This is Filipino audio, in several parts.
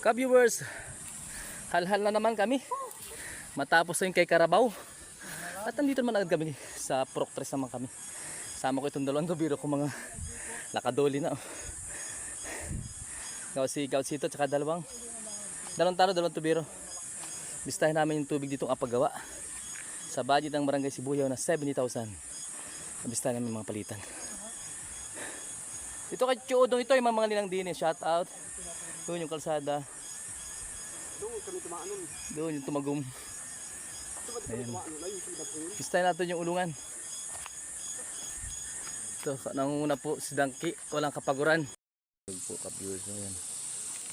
Ka-viewers, halhal na naman kami. Matapos na yung kay Carabao. At nandito naman agad kami sa Proctres naman kami. Sama ko itong dalawang tubiro ko mga nakadoli na. Oh. Gaw si Gaw Sito tsaka dalawang dalawang taro, dalawang tubiro. Bistahin namin yung tubig ditong apagawa. Sa budget ng Barangay Sibuyaw na 70,000. Bistahin namin mga palitan. Ito kay Chodong ito yung mga nilang din eh. Shout out. Doon yung kalsada. Doon kami tumaanon. Doon yung ko yun? Pistahin natin yung ulungan. Ito, nangunguna po si Danky. Walang kapaguran. Ito po ka-viewers na yan.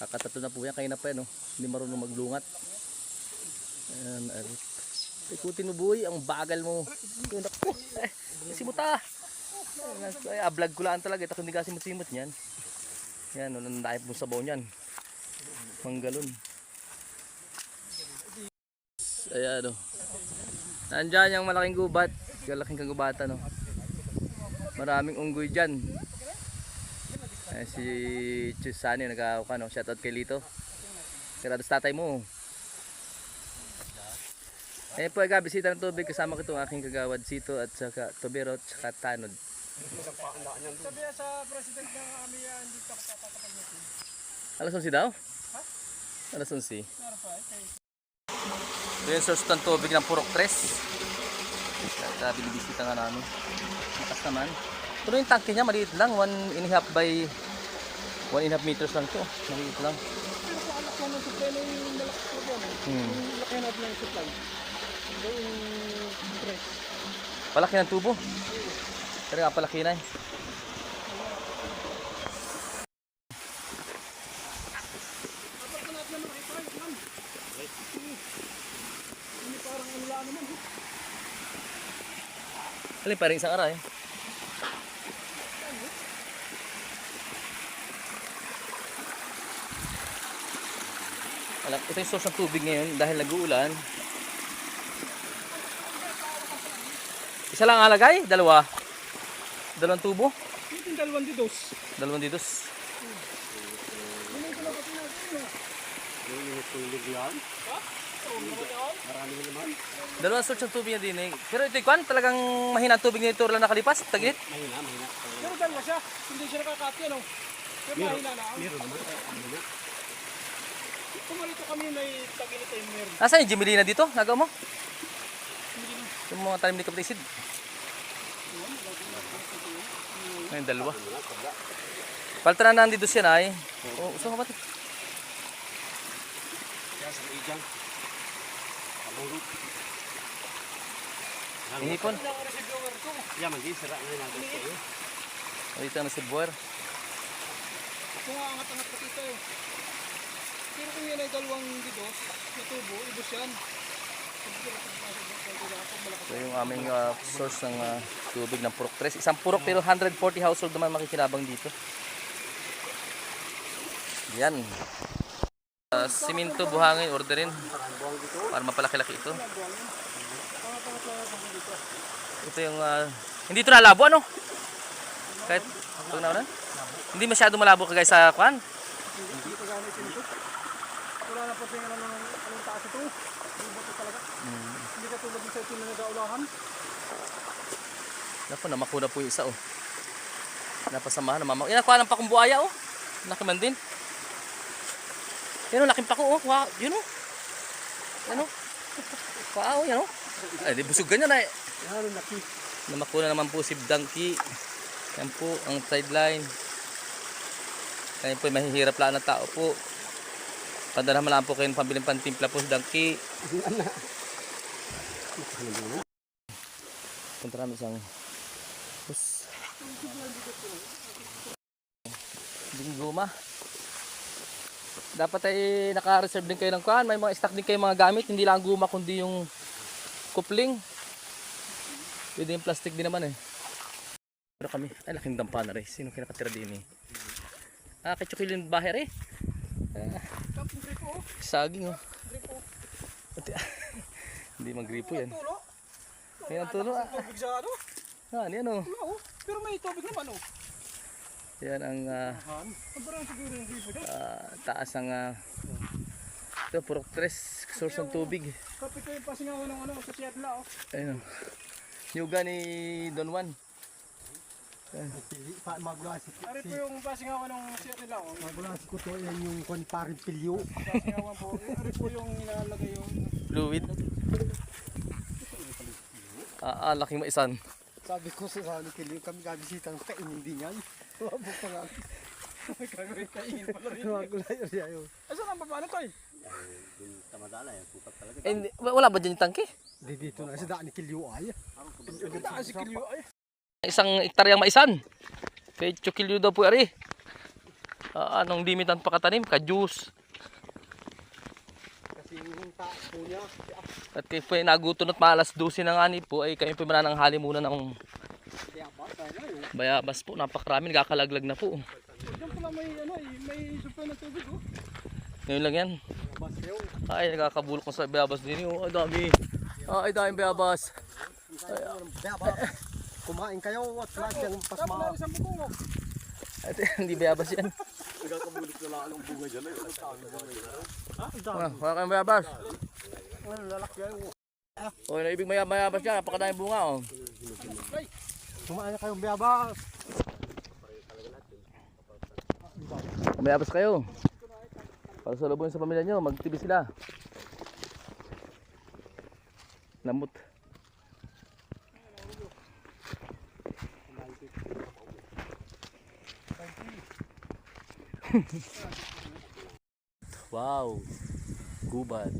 Kakatato na po yan. Kaya na pa yan. Oh. Hindi marunong maglungat. Ayan, arit. Ikutin mo buhay. Ang bagal mo. Yun, naku. Eh, simuta. Ay, ablog ko lang talaga. Ito hindi kasi simot niyan. Yan, oh, nandahip mo sa baw niyan. Manggalon. Ayan, oh. Nandyan yung malaking gubat. Malaking kagubatan, no. Maraming unggoy dyan. Ayan, si Chusani, nagkakawa, no. Shoutout kay Lito. Sa tatay mo. Ayan po, aga, bisita ng tubig. Kasama ko itong aking kagawad Sito at saka Tobero at saka Tanod. Sabi sa president ng kami yan, dito ako tatakapag natin. Alas 11 daw? Alas 11. Ito yung source ng tubig ng Purok 3. Kaya binibisita nga namin. Matas naman. Pero yung tangke niya maliit lang. 1 and a half by 1 and a half meters lang to. Maliit lang. Pero kung anak lang ng supply na yung malaki yan. Hmm. Yung laki natin ng supply. Ito yung press. Palaki ng tubo. Pero nga naman. eh. Alin pa rin isang aray. Alam, ito yung source ng tubig ngayon dahil nag-uulan. Isa lang alagay? Dalawa? Dalawang tubo? Ito yung dalawang didos. Dalawang. Yun yung pinapatin natin. eh. Yung tulog yan? Ha? Naman. Dalawang source ng tubig niya din eh. Pero ito yung talagang mahina ang tubig nito lang nakalipas. Taglit. Mahina, mahina. Pero dalawa siya. Hindi siya nakakati, ano? Pero mahina na. Meron naman. Kumalito kami na tagilid tayo meron. Nasaan yung Jimelina dito? Nagaw mo? Yung mga tanim ni Kapatisid. Ngayon dalawa. Paltra na nandito siya na ay. Oh, uso ka ba? Sa. Inipon. Ko. Yan, mandi. Sira na natin ko. Dito na si Buwer. Kung angat-angat pa dito eh. Pero kung yan ay dalawang didos, na tubo, ibos yan. Ito yung aming ah, source ng ah, tubig ng Purok 3. Isang purok pero 140 household naman makikinabang dito. Yan. Uh, siminto, buhangin, orderin. Para mapalaki-laki ito. Ito yung, ah, hindi ito nalabo ano? Kahit, pag na Hindi masyado malabo kagaya sa kwan. Wala na pati nga naman anong taas ito. Ibot ito talaga. Hindi ka tulad ng sa ito na nag-aulahan. Naku, namakuna po yung isa oh. Napasamahan, namamaw. Yan, nakuha ng pakong buaya oh. Laki man din. Yan oh, laking pako oh. Wow, yun oh. Yan oh. Wow, yan oh. Ay, di busog ganyan ay. Lalo laki. Namakuna naman po si Donkey. Yan po, ang sideline. Kaya po, mahihirap lang ng tao po. Padala lang po kayo ng pambiling pantimpla po si Donkey. Punta namin isang bus. Hindi guma. Dapat ay naka-reserve din kayo ng kuhan. May mga stock din kayo mga gamit. Hindi lang guma kundi yung kupling. Pwede yung plastic din naman eh. Pero kami, ay laking dampa na rin. Sino kinakatira din eh? Ah, kachukilin baher eh. Tapos gripo. oh. Saging oh. Hindi magripo yan. Tulo. Yan ang tulo ah. Tubig sa ano? Ah, yan oh. Wala oh. Pero may tubig naman oh. Yan ang ah, Han. Ang parang siguro yung gripo dyan. ah, taas ng ah, Ito, puro tres. Source ng tubig. Kapit ko yung pasingawan ng ano, sa Seattle oh. Ayun. Yuga ni Don Juan. Magulasi Ari po yung pasingawan ng Seattle oh. magulasi ko to yan yung kwan paring pilyo. Pasingawan po. Ari po yung nilalagay yung Fluid. Ah, ah laking maisan. Sabi ko sa sali pilyo kami gabisita ng kainin din yan. Wabo pa nga. gagawin kainin pala rin. Magulasi yun. Asan ang baba? Ano to eh? Eh, hindi- wala ba dyan yung tangke? Di dito na sa daan ni Kilyo ay. Kita si Kilyo ay. Isang hektaryang maisan. Kay Chukilyo daw po ari. Ah, anong limitan pa katanim? Ka-juice. Taas po niya. At kayo po ay nagutom at malas 12 na nga ni po ay kayo po manananghali muna ng bayabas po. Napakarami, nakakalaglag na po. Diyan pala may ano eh, may supply ng tubig oh. Ngayon lang yan. Ay, nagkakabulok ko sa bayabas din. Oh, ay, dami. Ay, dami bayabas. Kaya ba? Kumain kayo at lahat yung Tapos pasma. Ay, hindi bayabas yan. Nagkakabulit na lang ang bunga dyan. Ah, wala kayong bayabas. Ano lalaki yan? Oh, naibig may bayabas yan. Napakadami bunga, oh. Kumain na kayong biyabas. Bayabas kayo. Para sa lubon sa pamilya nyo, magtibi sila. Lamot. wow. Gubat.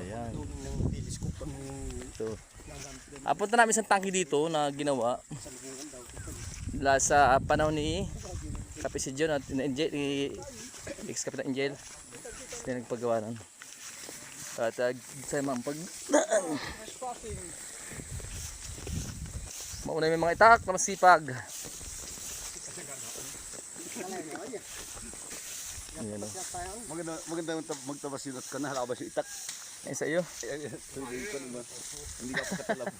Ayan. Ito. Apunta namin sa tangke dito na ginawa. La sa panahon ni Kapi si John at Angel, ni ex-kapitan Angel. Sila nagpagawa nun. At uh, sa mga pag... Mauna yung mga itak na masipag. Ayan o. Maganda maganda magta- magtabasinat ka na halabas yung itak. Ayan sa iyo. Hindi ka pakatalab.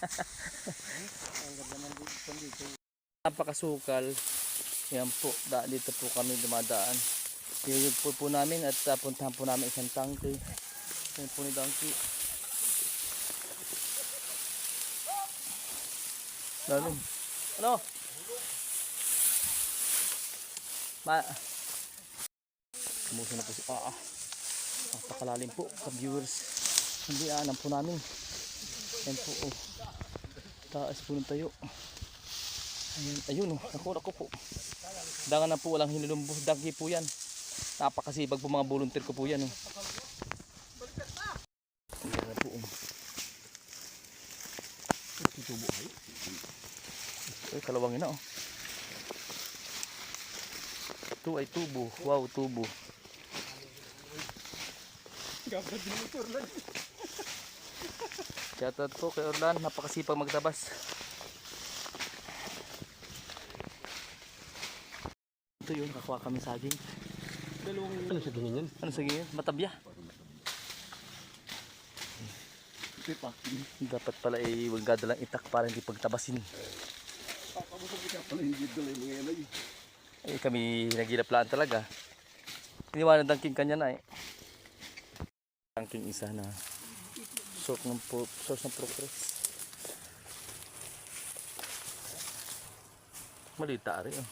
Napakasukal. Yan po, da, dito po kami dumadaan. Yuyug po po namin at uh, puntahan po namin isang tangke. Yan po ni Donkey. Lalim. Ano? Ma... Kumuso na po si... Ah, ah. Napakalalim po, ka-viewers. Hindi aanam po namin. Yan po, oh. Taas po ng tayo. Ayun, ayun oh, naku, naku po. Dangan na po, walang hinulumbo. Dagi po yan. Napakasibag po mga volunteer ko po yan. Oh. Ayan na po. Oh. Ay, kalawangin na oh. Ito ay tubo. Wow, tubo. Shoutout po kay Orlan, napakasipag magtabas. Ito yun, kakuha kami saging. Dalawang Ano sa ganyan yan? Ano saging yun? Matabya. Dapat pala ay huwag gadalang itak para hindi pagtabasin. Papabusog ka pala hindi dala yung mga yan ay. Eh kami nagilaplaan talaga. Iniwanan ng king kanya na eh. Ang king isa na source ng, pro, source ng progress. Malita rin oh.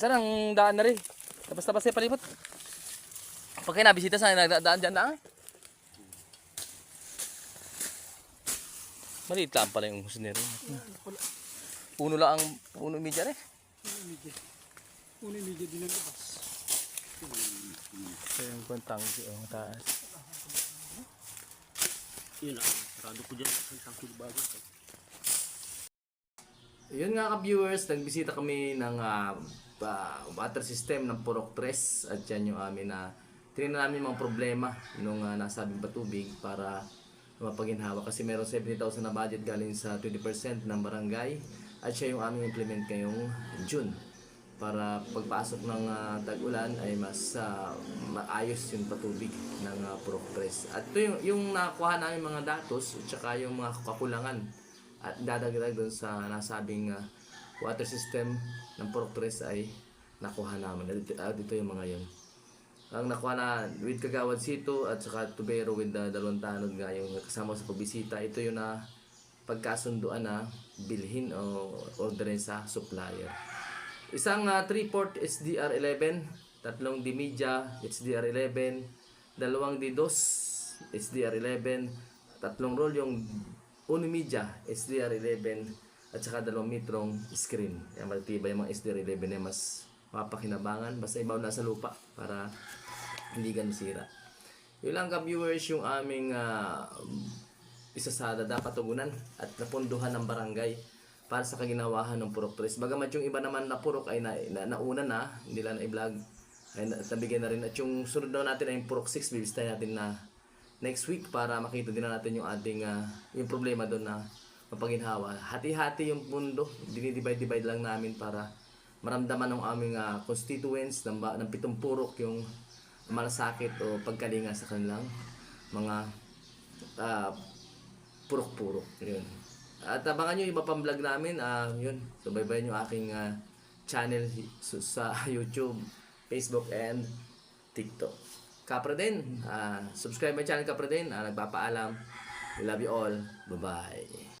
Saan ang daan na rin? Tapos-tapos ay palibot. Pag kayo nabisita sa nagdaan dyan na ah. Maliit lang pala yung husnero. Puno lang ang puno media rin. Una media din ang labas. Ito yung kontang yung taas. Yun ah. Sarado ko dyan. Isang kilo bago. Yun nga ka-viewers, nagbisita kami ng ba- water system ng Purok 3 at yan yung amin na tinignan namin mga problema nung uh, nasabing patubig para mapaginhawa. Kasi meron 70,000 na budget galing sa 20% ng barangay at siya yung aming implement ngayong June. Para pagpasok ng ah, tag-ulan ay mas ah, maayos yung patubig ng uh, Purok 3 at ito yung, yung nakuha namin mga datos at saka yung mga kakulangan at dadagdag doon sa nasabing ah, water system ng 3 ay nakuha namin. Dito, ah, dito yung mga yun. Ang nakuha na with Kagawad Sito at saka Tubero with the dalawang tanod nga yung kasama sa pagbisita. Ito yung na pagkasunduan na bilhin o orderin sa supplier. Isang 3-port SDR11, tatlong D-Media HDR11, dalawang D2 SDR11, tatlong roll yung Unimedia SDR11 at saka dalawang mitrong screen. Yan matitibay yung mga SDR11 na mas mapakinabangan basta ibaw na sa lupa para hindi ganun sira. Yun lang ka-viewers yung aming ah, isa sa dapat tugunan at napunduhan ng barangay para sa kaginawahan ng Purok 3. Bagamat yung iba naman na Purok ay na, na, nauna na, hindi lang na i-vlog, ay na, na rin. At yung sunod daw natin ay yung Purok 6, bibisitahin natin na next week para makita din na natin yung ating, ah, yung problema doon na mapaginhawa. Hati-hati yung mundo, dinidivide-divide lang namin para maramdaman ng aming ah, constituents ng, ng pitong purok yung malasakit o pagkalinga sa kanilang mga ah, purok-purok. Yun. At abangan nyo iba pang vlog namin. ah yun. Subaybayan nyo aking ah, channel sa YouTube, Facebook, and TikTok. Kapra din. ah subscribe my channel Kapra din. ah nagpapaalam. We love you all. Bye-bye.